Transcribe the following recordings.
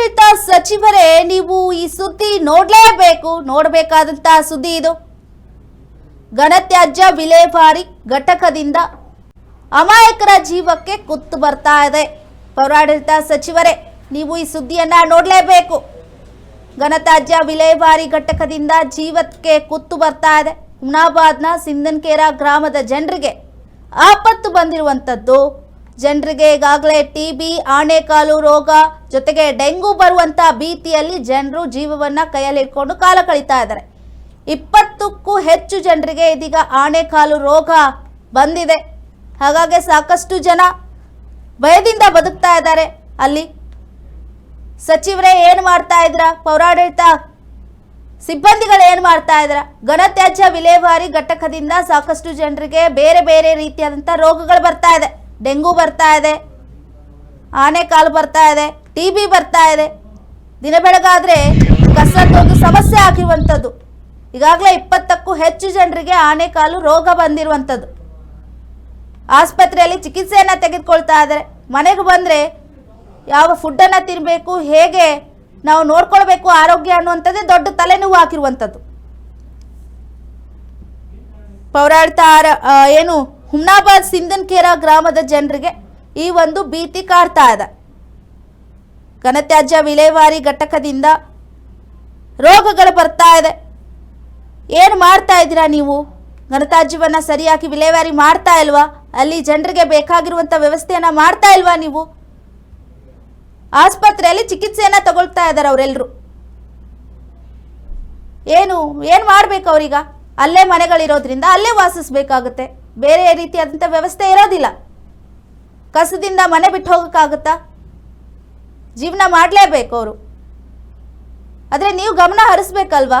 ಪೌರಾಡಳಿತ ಸಚಿವರೇ, ನೀವು ಈ ಸುದ್ದಿ ನೋಡಲೇಬೇಕು, ನೋಡಬೇಕಾದಂತ ಸುದ್ದಿ ಇದು. ಘನತ್ಯಾಜ್ಯ ವಿಲೇವಾರಿ ಘಟಕದಿಂದ ಅಮಾಯಕರ ಜೀವಕ್ಕೆ ಕುತ್ತು ಬರ್ತಾ ಇದೆ. ಪೌರಾಡಳಿತ ಸಚಿವರೇ, ನೀವು ಈ ಸುದ್ದಿಯನ್ನ ನೋಡಲೇಬೇಕು. ಘನತ್ಯಾಜ್ಯ ವಿಲೇವಾರಿ ಘಟಕದಿಂದ ಜೀವಕ್ಕೆ ಕುತ್ತು ಬರ್ತಾ ಇದೆ. ಹುಮ್ನಾಬಾದ್ನ ಸಿಂಧನ್ಕೇರ ಗ್ರಾಮದ ಜನರಿಗೆ ಆಪತ್ತು ಬಂದಿರುವಂಥದ್ದು ಜನರಿಗೆ ಈಗಾಗಲೇ ಟಿ ಬಿ ಆಣೆಕಾಲು ರೋಗ ಜೊತೆಗೆ ಡೆಂಗು ಬರುವಂತ ಭೀತಿಯಲ್ಲಿ ಜನರು ಜೀವವನ್ನ ಕೈಯಲ್ಲಿಟ್ಕೊಂಡು ಕಾಲ ಕಳೀತಾ ಇದ್ದಾರೆ. ಇಪ್ಪತ್ತಕ್ಕೂ ಹೆಚ್ಚು ಜನರಿಗೆ ಇದೀಗ ಆಣೆಕಾಲು ರೋಗ ಬಂದಿದೆ. ಹಾಗಾಗಿ ಸಾಕಷ್ಟು ಜನ ಭಯದಿಂದ ಬದುಕ್ತಾ ಇದ್ದಾರೆ. ಅಲ್ಲಿ ಸಚಿವರೇ ಏನು ಮಾಡ್ತಾ ಇದ್ರ? ಪೌರಾಡಳಿತ ಸಿಬ್ಬಂದಿಗಳು ಏನು ಮಾಡ್ತಾ ಇದ್ರ? ಘನತ್ಯಾಜ್ಯ ವಿಲೇವಾರಿ ಘಟಕದಿಂದ ಸಾಕಷ್ಟು ಜನರಿಗೆ ಬೇರೆ ಬೇರೆ ರೀತಿಯಾದಂಥ ರೋಗಗಳು ಬರ್ತಾ ಇದೆ. ಡೆಂಗು ಬರ್ತಾ ಇದೆ ಆನೆಕಾಲು ಬರ್ತಾ ಇದೆ ಟಿ ಬಿ ಬರ್ತಾ ಇದೆ. ದಿನ ಬೆಳಗಾದ್ರೆ ಕಸದೊಂದು ಸಮಸ್ಯೆ ಆಗಿರುವಂಥದ್ದು ಈಗಾಗಲೇ ಇಪ್ಪತ್ತಕ್ಕೂ ಹೆಚ್ಚು ಜನರಿಗೆ ಆನೆಕಾಲು ರೋಗ ಬಂದಿರುವಂಥದ್ದು. ಆಸ್ಪತ್ರೆಯಲ್ಲಿ ಚಿಕಿತ್ಸೆಯನ್ನು ತೆಗೆದುಕೊಳ್ತಾ ಇದ್ದಾರೆ. ಮನೆಗೆ ಬಂದರೆ ಯಾವ ಫುಡ್ಡನ್ನು ತಿನ್ನಬೇಕು ಹೇಗೆ ನಾವು ನೋಡ್ಕೊಳ್ಬೇಕು ಆರೋಗ್ಯ ಅನ್ನುವಂಥದ್ದೇ ದೊಡ್ಡ ತಲೆನೋವು ಹಾಕಿರುವಂಥದ್ದು ಪೌರಾಡಳಿತ ಏನು ಹುಮ್ನಾಬಾದ್ ಸಿಂಧನ್ಕೇರ ಗ್ರಾಮದ ಜನರಿಗೆ ಈ ಒಂದು ಭೀತಿ ಕಾಡ್ತಾ ಇದೆ. ಘನತ್ಯಾಜ್ಯ ವಿಲೇವಾರಿ ಘಟಕದಿಂದ ರೋಗಗಳು ಬರ್ತಾ ಇದೆ. ಏನು ಮಾಡ್ತಾ ಇದ್ದೀರಾ ನೀವು? ಘನತ್ಯಾಜ್ಯವನ್ನು ಸರಿಯಾಗಿ ವಿಲೇವಾರಿ ಮಾಡ್ತಾ ಇಲ್ವಾ? ಅಲ್ಲಿ ಜನರಿಗೆ ಬೇಕಾಗಿರುವಂಥ ವ್ಯವಸ್ಥೆಯನ್ನು ಮಾಡ್ತಾ ಇಲ್ವಾ ನೀವು? ಆಸ್ಪತ್ರೆಯಲ್ಲಿ ಚಿಕಿತ್ಸೆಯನ್ನು ತಗೊಳ್ತಾ ಇದ್ದಾರೆ ಅವರೆಲ್ಲರೂ ಏನು ಏನು ಮಾಡಬೇಕು ಅವ್ರೀಗ? ಅಲ್ಲೇ ಮನೆಗಳಿರೋದ್ರಿಂದ ಅಲ್ಲೇ ವಾಸಿಸ್ಬೇಕಾಗುತ್ತೆ. ಬೇರೆ ರೀತಿಯಾದಂಥ ವ್ಯವಸ್ಥೆ ಇರೋದಿಲ್ಲ. ಕಸದಿಂದ ಮನೆ ಬಿಟ್ಟು ಹೋಗೋಕ್ಕಾಗುತ್ತಾ? ಜೀವನ ಮಾಡಲೇಬೇಕು ಅವರು. ಆದರೆ ನೀವು ಗಮನ ಹರಿಸ್ಬೇಕಲ್ವಾ?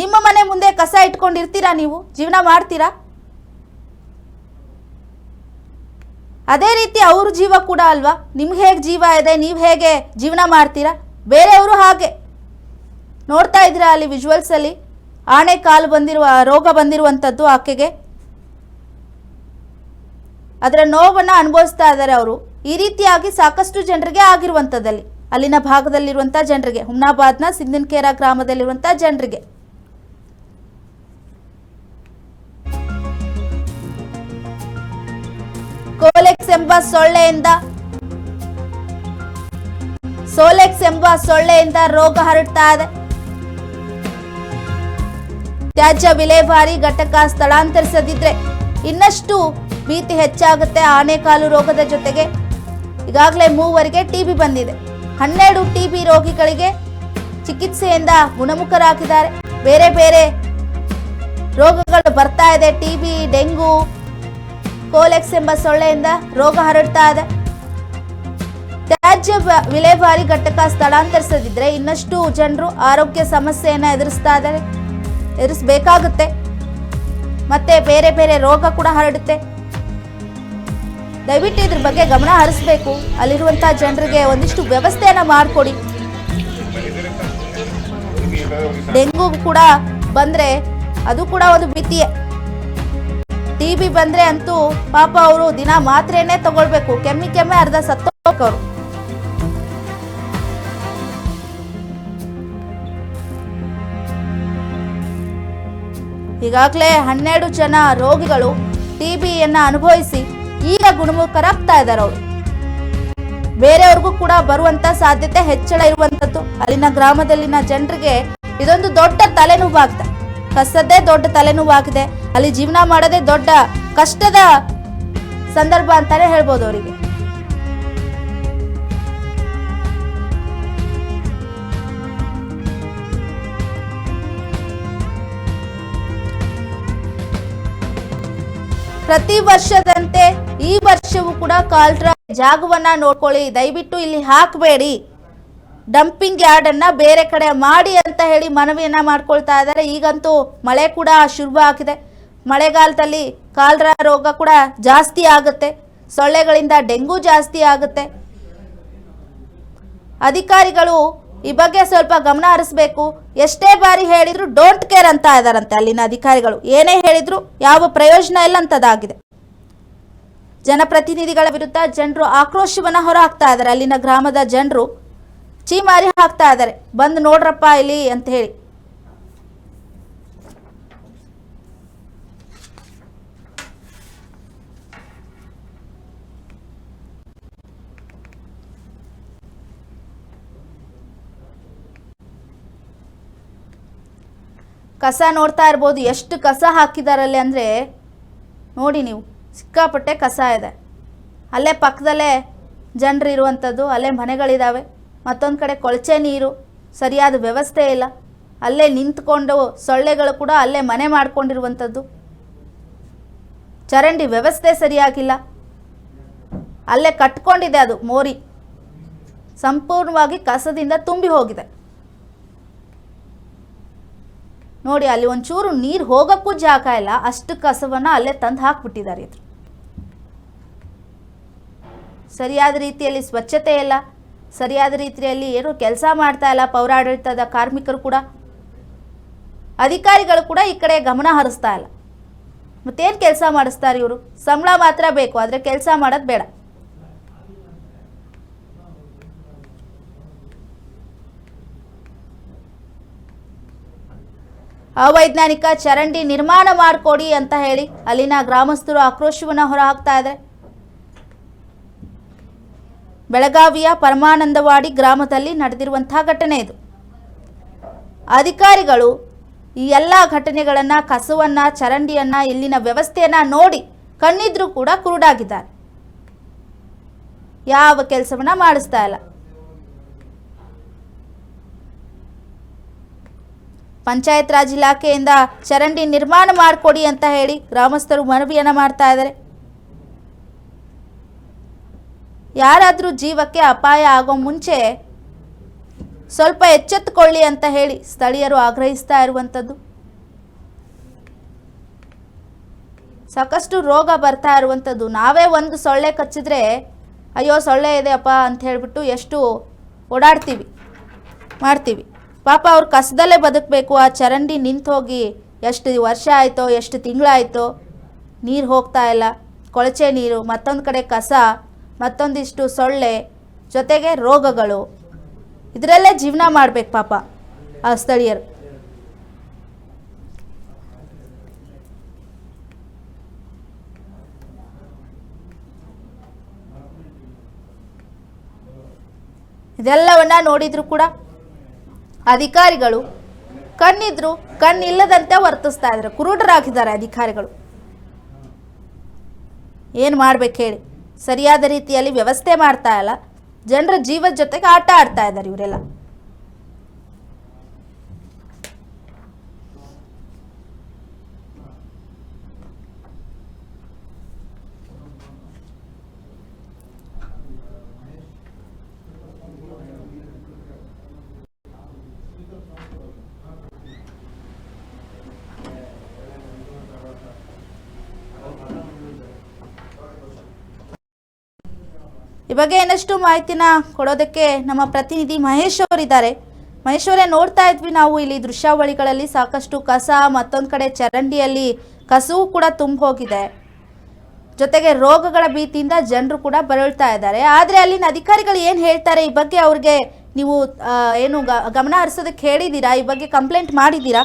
ನಿಮ್ಮ ಮನೆ ಮುಂದೆ ಕಸ ಇಟ್ಕೊಂಡಿರ್ತೀರಾ ನೀವು? ಜೀವನ ಮಾಡ್ತೀರಾ? ಅದೇ ರೀತಿ ಅವ್ರ ಜೀವ ಕೂಡ ಅಲ್ವಾ? ನಿಮ್ಗೆ ಹೇಗೆ ಜೀವ ಇದೆ, ನೀವು ಹೇಗೆ ಜೀವನ ಮಾಡ್ತೀರಾ? ಬೇರೆಯವರು ಹಾಗೆ. ನೋಡ್ತಾ ಇದ್ದೀರಾ ಅಲ್ಲಿ ವಿಜುವಲ್ಸ್ ಅಲ್ಲಿ? ಆಣೆ ಕಾಲು ಬಂದಿರುವ, ರೋಗ ಬಂದಿರುವಂಥದ್ದು ಆಕೆಗೆ. ಅದರ ನೋವನ್ನು ಅನುಭವಿಸ್ತಾ ಇದ್ದಾರೆ ಅವರು. ಈ ರೀತಿಯಾಗಿ ಸಾಕಷ್ಟು ಜನರಿಗೆ ಆಗಿರುವಂಥದ್ದಲ್ಲಿ ಅಲ್ಲಿನ ಭಾಗದಲ್ಲಿರುವಂಥ ಜನರಿಗೆ, ಹುಮ್ನಾಬಾದ್ನ ಸಿಂಧನ್ಕೇರಾ ಗ್ರಾಮದಲ್ಲಿರುವಂಥ ಜನರಿಗೆ. ಕೋಲೆಕ್ಸ್ ಎಂಬ ಸೊಳ್ಳೆಯಿಂದ, ಸೋಲೆಕ್ಸ್ ಎಂಬ ಸೊಳ್ಳೆಯಿಂದ ರೋಗ ಹರಡ್ತಾ ಇದೆ. ತ್ಯಾಜ್ಯ ವಿಲೇವಾರಿ ಘಟಕ ಸ್ಥಳಾಂತರಿಸದಿದ್ರೆ ಇನ್ನಷ್ಟು ಭೀತಿ ಹೆಚ್ಚಾಗುತ್ತೆ ಆನೆಕಾಲು ರೋಗದ ಜೊತೆಗೆ. ಈಗಾಗಲೇ ಮೂವರಿಗೆ ಟಿಬಿ ಬಂದಿದೆ. ಹನ್ನೆರಡು ಟಿಬಿ ರೋಗಿಗಳಿಗೆ ಚಿಕಿತ್ಸೆಯಿಂದ ಗುಣಮುಖರಾಗಿದ್ದಾರೆ. ಬೇರೆ ಬೇರೆ ರೋಗಗಳು ಬರ್ತಾ ಇದೆ. ಟಿಬಿ ಡೆಂಗು, ಕೋಲೆಕ್ಸ್ ಎಂಬ ಸೊಳ್ಳೆಯಿಂದ ರೋಗ ಹರಡ್ತಾ ಇದೆ. ತ್ಯಾಜ್ಯ ವಿಲೇವಾರಿ ಘಟಕ ಸ್ಥಳಾಂತರಿಸದಿದ್ರೆ ಇನ್ನಷ್ಟು ಜನರು ಆರೋಗ್ಯ ಸಮಸ್ಯೆಯನ್ನು ಎದುರಿಸ್ತಾ ಇದ್ದಾರೆ. ಎದುರಿಸಬೇಕಾಗುತ್ತೆ ಮತ್ತೆ ಬೇರೆ ಬೇರೆ ರೋಗ ಕೂಡ ಹರಡುತ್ತೆ. ದಯವಿಟ್ಟು ಇದ್ರ ಬಗ್ಗೆ ಗಮನ ಹರಿಸ್ಬೇಕು. ಅಲ್ಲಿರುವಂತಹ ಜನರಿಗೆ ಒಂದಿಷ್ಟು ವ್ಯವಸ್ಥೆಯನ್ನ ಮಾಡಿಕೊಡಿ. ಡೆಂಗು ಕೂಡ ಬಂದ್ರೆ ಅದು ಕೂಡ ಒಂದು ಭೀತಿಯೇ ಟಿ ಬಿ ಬಂದ್ರೆ ಅಂತೂ ಪಾಪ ಅವರು ದಿನ ಮಾತ್ರೆನೇ ತಗೊಳ್ಬೇಕು. ಕೆಮ್ಮಿ ಕೆಮ್ಮೆ ಅರ್ಧ ಸತ್ತೋಕವ್ರು ಈಗಾಗಲೇ ಹನ್ನೆರಡು ಜನ ರೋಗಿಗಳು ಟಿ ಬಿಯನ್ನು ಅನುಭವಿಸಿ ಈಗ ಗುಣಮುಖರಾಗ್ತಾ ಇದ್ದಾರೆ ಅವರು. ಬೇರೆಯವ್ರಿಗೂ ಕೂಡ ಬರುವಂತ ಸಾಧ್ಯತೆ ಹೆಚ್ಚಳ ಇರುವಂತದ್ದು. ಅಲ್ಲಿನ ಗ್ರಾಮದಲ್ಲಿನ ಜನರಿಗೆ ಇದೊಂದು ದೊಡ್ಡ ತಲೆನೋವಾಗಿದೆ ಕಸದ್ದೇ ದೊಡ್ಡ ತಲೆನೋವಾಗಿದೆ. ಅಲ್ಲಿ ಜೀವನ ಮಾಡೋದೇ ದೊಡ್ಡ ಕಷ್ಟದ ಸಂದರ್ಭ ಅಂತಾನೆ ಹೇಳ್ಬೋದು ಅವರಿಗೆ. ಪ್ರತಿ ವರ್ಷದಂತೆ ಈ ವರ್ಷವೂ ಕೂಡ ಕಾಲ್ರ ಜಾಗವನ್ನ ನೋಡ್ಕೊಳ್ಳಿ. ದಯವಿಟ್ಟು ಇಲ್ಲಿ ಹಾಕಬೇಡಿ. ಡಂಪಿಂಗ್ ಯಾರ್ಡ್ ಅನ್ನ ಬೇರೆ ಕಡೆ ಮಾಡಿ ಅಂತ ಹೇಳಿ ಮನವಿಯನ್ನ ಮಾಡ್ಕೊಳ್ತಾ ಇದ್ದಾರೆ. ಈಗಂತೂ ಮಳೆ ಕೂಡ ಶುರು ಆಗಿದೆ. ಮಳೆಗಾಲದಲ್ಲಿ ಕಾಲ್ರ ರೋಗ ಕೂಡ ಜಾಸ್ತಿ ಆಗುತ್ತೆ. ಸೊಳ್ಳೆಗಳಿಂದ ಡೆಂಗು ಜಾಸ್ತಿ ಆಗುತ್ತೆ. ಅಧಿಕಾರಿಗಳು ಈ ಬಗ್ಗೆ ಸ್ವಲ್ಪ ಗಮನ ಹರಿಸ್ಬೇಕು. ಎಷ್ಟೇ ಬಾರಿ ಹೇಳಿದ್ರು ಡೋಂಟ್ ಕೇರ್ ಅಂತ ಇದಾರಂತೆ ಅಲ್ಲಿನ ಅಧಿಕಾರಿಗಳು. ಏನೇ ಹೇಳಿದ್ರು ಯಾವ ಪ್ರಯೋಜನ ಇಲ್ಲ ಅಂತದಾಗಿದೆ. ಜನಪ್ರತಿನಿಧಿಗಳ ವಿರುದ್ಧ ಜನರು ಆಕ್ರೋಶವನ್ನ ಹೊರಹಾಕ್ತಾ ಇದ್ದಾರೆ ಅಲ್ಲಿನ ಗ್ರಾಮದ ಜನರು ಚೀಮಾರಿ ಹಾಕ್ತಾ ಇದ್ದಾರೆ ಬಂದು ನೋಡ್ರಪ್ಪ ಇಲ್ಲಿ ಅಂತ ಹೇಳಿ. ಕಸ ನೋಡ್ತಾ ಇರ್ಬೋದು. ಎಷ್ಟು ಕಸ ಹಾಕಿದಾರಲ್ಲಿ ಅಂದರೆ, ನೋಡಿ ನೀವು, ಸಿಕ್ಕಾಪಟ್ಟೆ ಕಸ ಇದೆ. ಅಲ್ಲೇ ಪಕ್ಕದಲ್ಲೇ ಜನರು ಇರುವಂಥದ್ದು, ಅಲ್ಲೇ ಮನೆಗಳಿದ್ದಾವೆ ಮತ್ತೊಂದು ಕಡೆ ಕೊಳಚೆ ನೀರು, ಸರಿಯಾದ ವ್ಯವಸ್ಥೆ ಇಲ್ಲ. ಅಲ್ಲೇ ನಿಂತ್ಕೊಂಡು ಸೊಳ್ಳೆಗಳು ಕೂಡ ಅಲ್ಲೇ ಮನೆ ಮಾಡಿಕೊಂಡಿರುವಂಥದ್ದು. ಚರಂಡಿ ವ್ಯವಸ್ಥೆ ಸರಿಯಾಗಿಲ್ಲ. ಅಲ್ಲೇ ಕಟ್ಕೊಂಡಿದೆ ಅದು ಮೋರಿ. ಸಂಪೂರ್ಣವಾಗಿ ಕಸದಿಂದ ತುಂಬಿ ಹೋಗಿದೆ. ನೋಡಿ, ಅಲ್ಲಿ ಒಂಚೂರು ನೀರು ಹೋಗೋಕ್ಕೂ ಜಾಗ ಇಲ್ಲ. ಅಷ್ಟು ಕಸವನ್ನು ಅಲ್ಲೇ ತಂದು ಹಾಕ್ಬಿಟ್ಟಿದ್ದಾರೆ ಇದ್ರು. ಸರಿಯಾದ ರೀತಿಯಲ್ಲಿ ಸ್ವಚ್ಛತೆ ಇಲ್ಲ. ಸರಿಯಾದ ರೀತಿಯಲ್ಲಿ ಏನು ಕೆಲಸ ಮಾಡ್ತಾ ಇಲ್ಲ ಪೌರಾಡಳಿತದ ಕಾರ್ಮಿಕರು ಕೂಡ. ಅಧಿಕಾರಿಗಳು ಕೂಡ ಈ ಕಡೆ ಗಮನ ಹರಿಸ್ತಾ ಇಲ್ಲ. ಮತ್ತೇನು ಕೆಲಸ ಮಾಡಿಸ್ತಾರೆ ಇವರು? ಸಂಬಳ ಮಾತ್ರ ಬೇಕು, ಆದರೆ ಕೆಲಸ ಮಾಡೋದು ಬೇಡ. ಅವೈಜ್ಞಾನಿಕ ಚರಂಡಿ ನಿರ್ಮಾಣ ಮಾಡಿಕೊಡಿ ಅಂತ ಹೇಳಿ ಅಲ್ಲಿನ ಗ್ರಾಮಸ್ಥರು ಆಕ್ರೋಶವನ್ನು ಹೊರಹಾಕ್ತಾ ಇದ್ದಾರೆ. ಬೆಳಗಾವಿಯ ಪರಮಾನಂದವಾಡಿ ಗ್ರಾಮದಲ್ಲಿ ನಡೆದಿರುವಂತಹ ಘಟನೆ ಇದು. ಅಧಿಕಾರಿಗಳು ಈ ಎಲ್ಲ ಘಟನೆಗಳನ್ನು, ಕಸವನ್ನು, ಚರಂಡಿಯನ್ನು, ಇಲ್ಲಿನ ವ್ಯವಸ್ಥೆಯನ್ನು ನೋಡಿ ಕಣ್ಣಿದ್ರೂ ಕೂಡ ಕುರುಡಾಗಿದ್ದಾರೆ. ಯಾವ ಕೆಲಸವನ್ನ ಮಾಡಿಸ್ತಾ ಇಲ್ಲ. ಪಂಚಾಯತ್ ರಾಜ್ ಇಲಾಖೆಯಿಂದ ಚರಂಡಿ ನಿರ್ಮಾಣ ಮಾಡಿಕೊಡಿ ಅಂತ ಹೇಳಿ ಗ್ರಾಮಸ್ಥರು ಮನವಿಯನ್ನು ಮಾಡ್ತಾ ಇದ್ದಾರೆ. ಯಾರಾದರೂ ಜೀವಕ್ಕೆ ಅಪಾಯ ಆಗೋ ಮುಂಚೆ ಸ್ವಲ್ಪ ಎಚ್ಚೆತ್ತುಕೊಳ್ಳಿ ಅಂತ ಹೇಳಿ ಸ್ಥಳೀಯರು ಆಗ್ರಹಿಸ್ತಾ ಇರುವಂಥದ್ದು. ಸಾಕಷ್ಟು ರೋಗ ಬರ್ತಾ ಇರುವಂಥದ್ದು. ನಾವೇ ಒಂದು ಸೊಳ್ಳೆ ಕಚ್ಚಿದ್ರೆ ಅಯ್ಯೋ ಸೊಳ್ಳೆ ಇದೆಯಪ್ಪ ಅಂತ ಹೇಳಿಬಿಟ್ಟು ಎಷ್ಟು ಓಡಾಡ್ತೀವಿ, ಮಾಡ್ತೀವಿ. ಪಾಪ ಅವ್ರು ಕಸದಲ್ಲೇ ಬದುಕಬೇಕು, ಆ ಚರಂಡಿ ನಿಂತು ಹೋಗಿ ಎಷ್ಟು ವರ್ಷ ಆಯಿತೋ, ಎಷ್ಟು ತಿಂಗಳಾಯಿತೋ, ನೀರು ಹೋಗ್ತಾ ಇಲ್ಲ. ಕೊಳಚೆ ನೀರು, ಮತ್ತೊಂದು ಕಡೆ ಕಸ, ಮತ್ತೊಂದಿಷ್ಟು ಸೊಳ್ಳೆ, ಜೊತೆಗೆ ರೋಗಗಳು. ಇದರಲ್ಲೇ ಜೀವನ ಮಾಡ್ಬೇಕು ಪಾಪ ಆ ಸ್ಥಳೀಯರು. ಇದೆಲ್ಲವನ್ನ ನೋಡಿದ್ರು ಕೂಡ ಅಧಿಕಾರಿಗಳು ಕಣ್ಣಿದ್ರು ಕಣ್ಣಿಲ್ಲದಂತೆ ವರ್ತಿಸ್ತಾ ಇದ್ದಾರೆ ಕುರುಡರಾಗಿದ್ದಾರೆ ಅಧಿಕಾರಿಗಳು. ಏನು ಮಾಡ್ಬೇಕು ಹೇಳಿ. ಸರಿಯಾದ ರೀತಿಯಲ್ಲಿ ವ್ಯವಸ್ಥೆ ಮಾಡ್ತಾ ಇಲ್ಲ. ಜನರ ಜೀವದ ಜೊತೆಗೆ ಆಟ ಆಡ್ತಾ ಇದ್ದಾರೆ ಇವರೆಲ್ಲ. ಈ ಬಗ್ಗೆ ಇನ್ನಷ್ಟು ಮಾಹಿತಿನ ಕೊಡೋದಕ್ಕೆ ನಮ್ಮ ಪ್ರತಿನಿಧಿ ಮಹೇಶ್ ಅವರಿದ್ದಾರೆ. ಮಹೇಶ್ ಅವರೇ, ನೋಡ್ತಾ ಇದ್ವಿ ನಾವು ಇಲ್ಲಿ ದೃಶ್ಯಾವಳಿಗಳಲ್ಲಿ ಸಾಕಷ್ಟು ಕಸ, ಮತ್ತೊಂದು ಕಡೆ ಚರಂಡಿಯಲ್ಲಿ ಕಸವು ಕೂಡ ತುಂಬ ಹೋಗಿದೆ ಜೊತೆಗೆ ರೋಗಗಳ ಭೀತಿಯಿಂದ ಜನರು ಕೂಡ ಬರಳ್ತಾ ಇದ್ದಾರೆ. ಆದರೆ ಅಲ್ಲಿನ ಅಧಿಕಾರಿಗಳು ಏನು ಹೇಳ್ತಾರೆ? ಈ ಬಗ್ಗೆ ಅವ್ರಿಗೆ ನೀವು ಏನು ಗಮನ ಹರಿಸೋದಕ್ಕೆ ಹೇಳಿದ್ದೀರಾ? ಈ ಬಗ್ಗೆ ಕಂಪ್ಲೇಂಟ್ ಮಾಡಿದ್ದೀರಾ?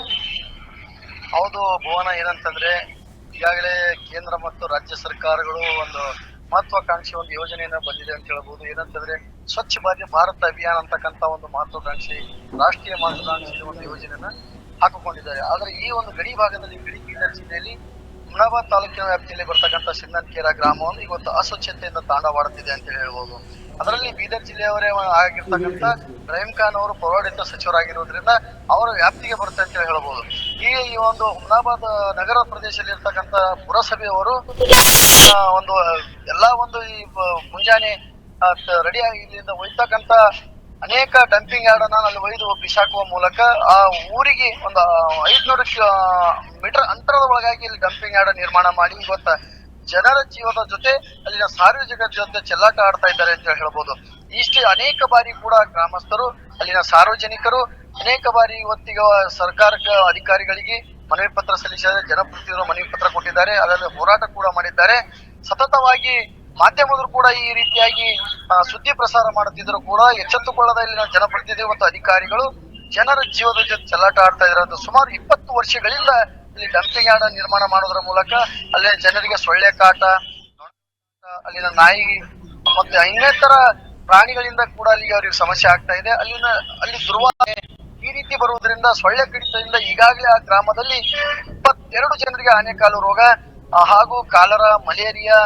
ಹೌದು ಭುವನ, ಏನಂತಂದ್ರೆ ಈಗಾಗಲೇ ಕೇಂದ್ರ ಮತ್ತು ರಾಜ್ಯ ಸರ್ಕಾರಗಳು ಒಂದು ಮಹತ್ವಾಕಾಂಕ್ಷಿ ಒಂದು ಯೋಜನೆಯನ್ನ ಬಂದಿದೆ ಅಂತ ಹೇಳ್ಬೋದು. ಏನಂತಂದ್ರೆ ಸ್ವಚ್ಛ ಭಾರತ ಭಾರತ ಅಭಿಯಾನ ಅಂತಕ್ಕಂತ ಒಂದು ಮಹತ್ವಾಕಾಂಕ್ಷಿ, ರಾಷ್ಟ್ರೀಯ ಮಹತ್ವಾಕಾಂಕ್ಷಿ ಒಂದು ಯೋಜನೆಯನ್ನ ಹಾಕಿಕೊಂಡಿದ್ದಾರೆ. ಆದ್ರೆ ಈ ಒಂದು ಗಡಿ ಭಾಗದಲ್ಲಿ ಗಡಿ ಬೀದರ್ ಜಿಲ್ಲೆಯಲ್ಲಿ ಹುಮನಾಬಾದ್ ತಾಲೂಕಿನ ವ್ಯಾಪ್ತಿಯಲ್ಲಿ ಬರ್ತಕ್ಕಂಥ ಸಿನ್ನತ್ಕೇರ ಗ್ರಾಮವನ್ನು ಇವತ್ತು ಅಸ್ವಚ್ಛತೆಯಿಂದ ತಾಂಡವಾಡುತ್ತಿದೆ ಅಂತ ಹೇಳ್ಬೋದು. ಅದರಲ್ಲಿ ಬೀದರ್ ಜಿಲ್ಲೆಯವರೇ ಆಗಿರ್ತಕ್ಕಂಥ ರಹೀಂ ಖಾನ್ ಅವರು ಪೌರಾಡಳಿತ ಸಚಿವರಾಗಿರೋದ್ರಿಂದ ಅವರ ವ್ಯಾಪ್ತಿಗೆ ಬರುತ್ತೆ ಅಂತ ಹೇಳ್ಬೋದು. ಈ ಒಂದು ಹುಮನಾಬಾದ್ ನಗರ ಪ್ರದೇಶದಲ್ಲಿ ಇರ್ತಕ್ಕಂಥ ಪುರಸಭೆಯವರು ಒಂದು, ಎಲ್ಲಾ ಒಂದು ಈ ಮುಂಜಾನೆ ರೆಡಿಯಾಗಿ ಇಲ್ಲಿಂದ ಒಯ್ತಕ್ಕಂಥ ಅನೇಕ ಡಂಪಿಂಗ್ ಯಾರ್ಡ್ ಅನ್ನ ಅಲ್ಲಿ ಒಯ್ದು ಬಿಸಾಕುವ ಮೂಲಕ ಆ ಊರಿಗೆ ಒಂದು ಐದ್ನೂರು ಮೀಟರ್ ಅಂತರದ ಒಳಗಾಗಿ ಇಲ್ಲಿ ಡಂಪಿಂಗ್ ಯಾರ್ಡ್ ನಿರ್ಮಾಣ ಮಾಡಿ ಇವತ್ತ ಜನರ ಜೀವದ ಜೊತೆ, ಅಲ್ಲಿನ ಸಾರ್ವಜನಿಕರ ಜೊತೆ ಚೆಲ್ಲಾಟ ಆಡ್ತಾ ಇದ್ದಾರೆ ಅಂತ ಹೇಳ್ಬೋದು. ಇಷ್ಟೇ ಅನೇಕ ಬಾರಿ ಕೂಡ ಗ್ರಾಮಸ್ಥರು, ಅಲ್ಲಿನ ಸಾರ್ವಜನಿಕರು ಅನೇಕ ಬಾರಿ ಇವತ್ತಿಗೆ ಸರ್ಕಾರಕ್ಕೆ ಅಧಿಕಾರಿಗಳಿಗೆ ಮನವಿ ಪತ್ರ ಸಲ್ಲಿಸಿದ ಜನಪ್ರತಿನಿಧಿಗಳು ಮನವಿ ಪತ್ರ ಕೊಟ್ಟಿದ್ದಾರೆ. ಅದರಲ್ಲಿ ಹೋರಾಟ ಕೂಡ ಮಾಡಿದ್ದಾರೆ. ಸತತವಾಗಿ ಮಾಧ್ಯಮದರು ಕೂಡ ಈ ರೀತಿಯಾಗಿ ಸುದ್ದಿ ಪ್ರಸಾರ ಮಾಡುತ್ತಿದ್ರು ಕೂಡ ಎಚ್ಚೆತ್ತುಕೊಳ್ಳದ ಇಲ್ಲಿನ ಜನಪ್ರತಿನಿಧಿ ಮತ್ತು ಅಧಿಕಾರಿಗಳು ಜನರ ಜೀವದ ಜೊತೆ ಚೆಲ್ಲಾಟ ಆಡ್ತಾ ಇರೋದು ಸುಮಾರು ಇಪ್ಪತ್ತು ವರ್ಷಗಳಿಂದ ಇಲ್ಲಿ ಡಂಪಿಂಗ್ ಯಾರ್ಡ್ ನಿರ್ಮಾಣ ಮಾಡೋದ್ರ ಮೂಲಕ ಅಲ್ಲಿನ ಜನರಿಗೆ ಸೊಳ್ಳೆ ಕಾಟ, ಅಲ್ಲಿನ ನಾಯಿ ಮತ್ತೆ ಇನ್ನೇತರ ಪ್ರಾಣಿಗಳಿಂದ ಕೂಡ ಅಲ್ಲಿಗೆ ಅವರಿಗೆ ಸಮಸ್ಯೆ ಆಗ್ತಾ ಇದೆ. ಅಲ್ಲಿನ, ಅಲ್ಲಿ ದುರ್ವಾಸನೆ ರೀತಿ ಬರುವುದರಿಂದ ಸೊಳ್ಳೆ ಕಡಿತದಿಂದ ಈಗಾಗಲೇ ಆ ಗ್ರಾಮದಲ್ಲಿ ಇಪ್ಪತ್ತೆರಡು ಜನರಿಗೆ ಆನೆಕಾಲು ರೋಗ ಹಾಗೂ ಕಾಲರ, ಮಲೇರಿಯಾ,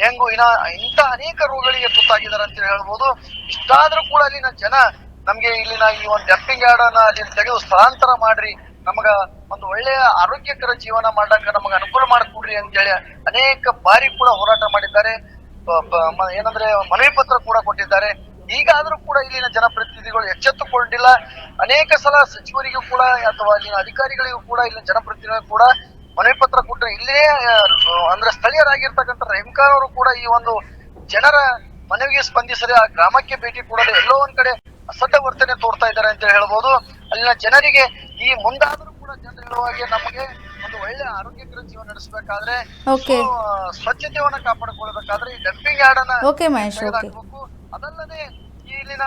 ಡೆಂಗು, ಇನ್ನ ಇಂಥ ಅನೇಕ ರೋಗಗಳಿಗೆ ತುತ್ತಾಗಿದ್ದಾರೆ ಅಂತ ಹೇಳ್ಬೋದು. ಇಷ್ಟಾದ್ರೂ ಕೂಡ ಅಲ್ಲಿನ ಜನ ನಮ್ಗೆ ಇಲ್ಲಿನ ಈ ಒಂದು ಡಂಪಿಂಗ್ ಯಾರ್ಡ್ ಅನ್ನ ಅಲ್ಲಿ ತೆಗೆದು ಸ್ಥಳಾಂತರ ಮಾಡ್ರಿ. ನಮಗ ಒಂದು ಒಳ್ಳೆಯ ಆರೋಗ್ಯಕರ ಜೀವನ ಮಾಡಕ್ಕ ನಮಗ ಅನುಕೂಲ ಮಾಡಿಕೊಡ್ರಿ ಅಂತೇಳಿ ಅನೇಕ ಬಾರಿ ಕೂಡ ಹೋರಾಟ ಮಾಡಿದ್ದಾರೆ. ಏನಂದ್ರೆ ಮನವಿ ಪತ್ರ ಕೂಡ ಕೊಟ್ಟಿದ್ದಾರೆ. ಈಗಾದ್ರೂ ಕೂಡ ಇಲ್ಲಿನ ಜನಪ್ರತಿನಿಧಿಗಳು ಎಚ್ಚೆತ್ತುಕೊಂಡಿಲ್ಲ ಅನೇಕ ಸಲ ಸಚಿವರಿಗೂ ಕೂಡ ಅಥವಾ ಇಲ್ಲಿನ ಅಧಿಕಾರಿಗಳಿಗೂ ಕೂಡ ಇಲ್ಲಿನ ಜನಪ್ರತಿನಿಧಿಗಳು ಕೂಡ ಮನವಿ ಪತ್ರ ಕೊಟ್ಟರೆ ಇಲ್ಲೇ ಅಂದ್ರೆ ಸ್ಥಳೀಯರಾಗಿರ್ತಕ್ಕಂಥ ರೇಮಕಾರ್ ಅವರು ಕೂಡ ಈ ಒಂದು ಜನರ ಮನವಿಗೆ ಸ್ಪಂದಿಸದೆ ಆ ಗ್ರಾಮಕ್ಕೆ ಭೇಟಿ ಕೊಡದೆ ಎಲ್ಲೋ ಒಂದ್ ಕಡೆ ಅಸಡ್ಡ ವರ್ತನೆ ತೋರ್ತಾ ಇದ್ದಾರೆ ಅಂತ ಹೇಳ್ಬೋದು ಅಲ್ಲಿನ ಜನರಿಗೆ ಈ ಮುಂದಾದ್ರೂ ಕೂಡ ಜನರು ಹೇಳುವ ಹಾಗೆ ನಮಗೆ ಒಂದು ಒಳ್ಳೆ ಆರೋಗ್ಯಕರ ಜೀವನ ನಡೆಸಬೇಕಾದ್ರೆ. ಸ್ವಚ್ಛತೆಯನ್ನ ಕಾಪಾಡಿಕೊಳ್ಬೇಕಾದ್ರೆ ಈ ಡಂಪಿಂಗ್ ಯಾರ್ಡ್ ಅನ್ನ. ಅದಲ್ಲದೆ ಇಲ್ಲಿನ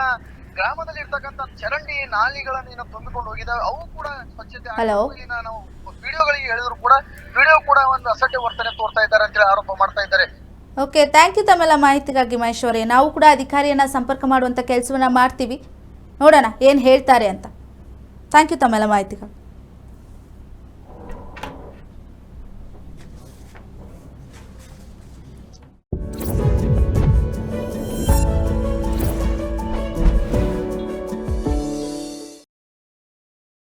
ಗ್ರಾಮದಲ್ಲಿ ಇರ್ತಕ್ಕಂತ ಚರಂಡಿ ನಾಲಿಗಳನ್ನ ಏನೋ ತುಂಬಿಕೊಂಡು ಹೋಗಿದ್ದಾವೆ ಅವು ಕೂಡ ಸ್ವಚ್ಛತೆ. ಇಲ್ಲಿನ ನಾವು ವಿಡಿಯೋಗಳಿಗೆ ಹೇಳಿದ್ರು ಕೂಡ ವಿಡಿಯೋ ಕೂಡ ಒಂದು ಅಸಡ್ಡೆ ವರ್ತನೆ ತೋರ್ತಾ ಇದ್ದಾರೆ ಅಂತೇಳಿ ಆರೋಪ ಮಾಡ್ತಾ ಇದ್ದಾರೆ. ಓಕೆ ಥ್ಯಾಂಕ್ ಯು ತಮ್ಮೆಲ್ಲ ಮಾಹಿತಿಗಾಗಿ ಮಹೇಶ್ವರಿ. ನಾವು ಕೂಡ ಅಧಿಕಾರಿಯನ್ನ ಸಂಪರ್ಕ ಮಾಡುವಂಥ ಕೆಲಸವನ್ನ ಮಾಡ್ತೀವಿ. ನೋಡೋಣ ಏನು ಹೇಳ್ತಾರೆ ಅಂತ. ಥ್ಯಾಂಕ್ ಯು ತಮ್ಮೆಲ್ಲ ಮಾಹಿತಿಗಾಗಿ.